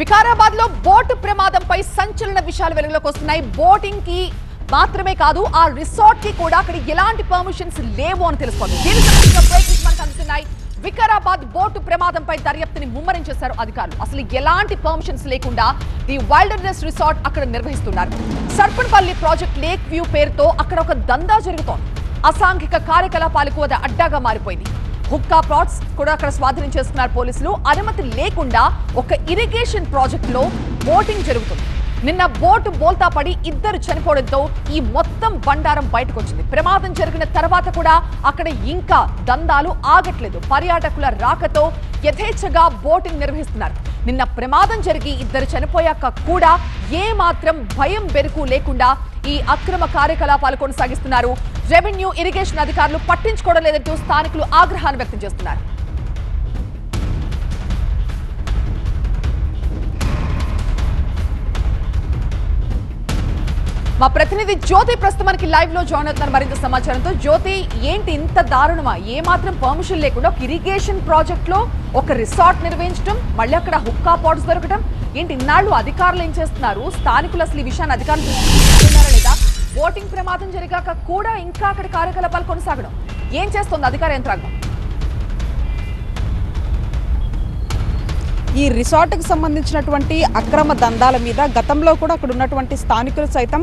వికారాబాద్లో boat ప్రమాదంపై సంచలన విషయాలు వెలుగులోకి వస్తున్నాయి. బోటింగ్కి మాత్రమే కాదు ఆ రిసార్ట్కి కూడా అక్కడ ఎలాంటి పర్మిషన్స్ లేవు అని తెలుసుకోండి దీనికి మనకు అందుతున్నాయి వికారాబాద్ బోటు ప్రమాదంపై దర్యాప్తుని ముమ్మరం చేశారు అధికారులు. అసలు ఎలాంటి పర్మిషన్స్ లేకుండా ది వైల్డర్నెస్ రిసార్ట్ అక్కడ నిర్వహిస్తున్నారు. సర్పన్పల్లి ప్రాజెక్ట్ లేక్ వ్యూ పేరుతో అక్కడ ఒక దందా జరుగుతోంది. అసాంఘిక కార్యకలాపాలకు అది అడ్డాగా మారిపోయింది. హుక్కా ప్లాట్స్ కూడా అక్కడ స్వాధీనం చేసుకున్నారు పోలీసులు. అనుమతి లేకుండా ఒక ఇరిగేషన్ ప్రాజెక్ట్లో బోటింగ్ జరుగుతుంది. నిన్న బోటు బోల్తా పడి ఇద్దరు చనిపోవడంతో ఈ మొత్తం బండారం బయటకు వచ్చింది ప్రమాదం జరిగిన తర్వాత కూడా అక్కడ ఇంకా దందాలు ఆగట్లేదు. పర్యాటకుల రాకతో యథేచ్ఛగా బోటింగ్ నిర్వహిస్తున్నారు. నిన్న ప్రమాదం జరిగి ఇద్దరు చనిపోయాక కూడా ఏ మాత్రం భయం బెరుకు లేకుండా ఈ అక్రమ కార్యకలాపాలు కొనసాగిస్తున్నారు. రెవెన్యూ ఇరిగేషన్ అధికారులు పట్టించుకోవడం లేదంటూ స్థానికులు ఆగ్రహాన్ని వ్యక్తం చేస్తున్నారు. మా ప్రతినిధి జ్యోతి ప్రస్తుతం మనకి లైవ్లో జాయిన్ అవుతున్నారు మరింత సమాచారంతో. జ్యోతి ఏంటి ఇంత దారుణమా? ఏ మాత్రం పర్మిషన్ లేకుండా ఒక ఇరిగేషన్ ప్రాజెక్ట్లో ఒక రిసార్ట్ నిర్వహించడం మళ్ళీ అక్కడ హుక్కా పాట్స్ దొరకడం ఏంటి ఇన్నాళ్ళు అధికారులు ఏం చేస్తున్నారు? స్థానికులు అసలు ఈ విషయాన్ని అధికారులు చూస్తున్నారా లేదా? ఓటింగ్ ప్రమాదం జరిగాక కూడా ఇంకా అక్కడ కార్యకలాపాలు కొనసాగడం. ఏం చేస్తుంది అధికార యంత్రాంగం? ఈ రిసార్ట్కు సంబంధించినటువంటి అక్రమ దందాల మీద గతంలో కూడా అక్కడ ఉన్నటువంటి స్థానికులు సైతం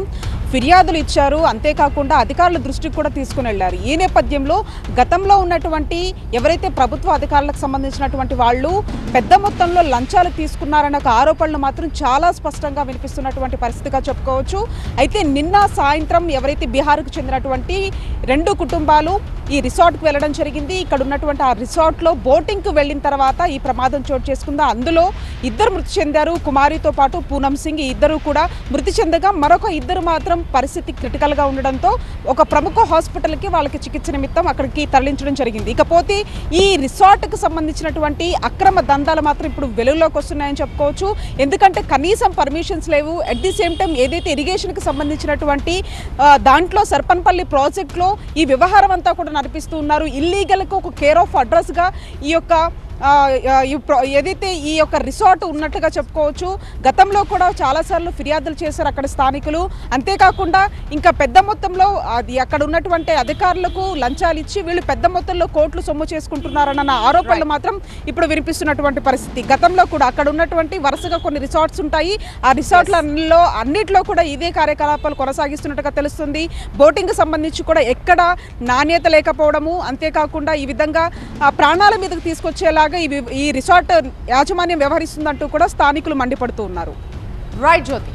ఫిర్యాదులు ఇచ్చారు. అంతేకాకుండా అధికారుల దృష్టికి కూడా తీసుకుని వెళ్ళారు. ఈ నేపథ్యంలో గతంలో ఉన్నటువంటి ఎవరైతే ప్రభుత్వ అధికారులకు సంబంధించినటువంటి వాళ్ళు పెద్ద మొత్తంలో లంచాలు తీసుకున్నారన్న ఒక ఆరోపణలు మాత్రం చాలా స్పష్టంగా వినిపిస్తున్నటువంటి పరిస్థితిగా చెప్పుకోవచ్చు. అయితే నిన్న సాయంత్రం ఎవరైతే బీహార్కు చెందినటువంటి రెండు కుటుంబాలు ఈ రిసార్ట్కి వెళ్ళడం జరిగింది. ఇక్కడ ఉన్నటువంటి ఆ రిసార్ట్లో బోటింగ్కు వెళ్ళిన తర్వాత ఈ ప్రమాదం చోటు చేసుకుందా. అందులో ఇద్దరు మృతి చెందారు. కుమారితో పాటు పూనం సింగ్ ఇద్దరు కూడా మృతి చెందగా మరొక ఇద్దరు మాత్రం పరిస్థితి క్రిటికల్గా ఉండడంతో ఒక ప్రముఖ హాస్పిటల్కి వాళ్ళకి చికిత్స నిమిత్తం అక్కడికి తరలించడం జరిగింది. ఇకపోతే ఈ రిసార్ట్కు సంబంధించినటువంటి అక్రమ దందాలు మాత్రం ఇప్పుడు వెలుగులోకి వస్తున్నాయని చెప్పుకోవచ్చు. ఎందుకంటే కనీసం పర్మిషన్స్ లేవు. అట్ ది సేమ్ టైం ఏదైతే ఇరిగేషన్కి సంబంధించినటువంటి దాంట్లో సర్పన్పల్లి ప్రాజెక్ట్లో ఈ వ్యవహారం అంతా కూడా నడిపిస్తూ ఉన్నారు. ఇల్లీగల్కి ఒక కేర్ ఆఫ్ అడ్రస్గా ఈ యొక్క ఏదైతే ఈ యొక్క రిసార్ట్ ఉన్నట్టుగా చెప్పుకోవచ్చు గతంలో కూడా చాలాసార్లు ఫిర్యాదులు చేశారు అక్కడ స్థానికులు. అంతేకాకుండా ఇంకా పెద్ద మొత్తంలో అది అక్కడ ఉన్నటువంటి అధికారులకు లంచాలు ఇచ్చి వీళ్ళు పెద్ద మొత్తంలో కోట్లు సొమ్ము చేసుకుంటున్నారన్న ఆరోపణలు మాత్రం ఇప్పుడు వినిపిస్తున్నటువంటి పరిస్థితి. గతంలో కూడా అక్కడ ఉన్నటువంటి వరుసగా కొన్ని రిసార్ట్స్ ఉంటాయి. ఆ రిసార్ట్లలో అన్నిట్లో కూడా ఇదే కార్యకలాపాలు కొనసాగిస్తున్నట్టుగా తెలుస్తుంది. బోటింగ్ సంబంధించి కూడా ఎక్కడ నాణ్యత లేకపోవడము. అంతేకాకుండా ఈ విధంగా ఆ ప్రాణాల మీదకు తీసుకొచ్చేలాగా ఈ ఈ రిసార్ట్ యాజమాన్యం వ్యవహరిస్తుందంటూ కూడా స్థానికులు మండిపడుతూ ఉన్నారు. రైట్ జ్యోతి.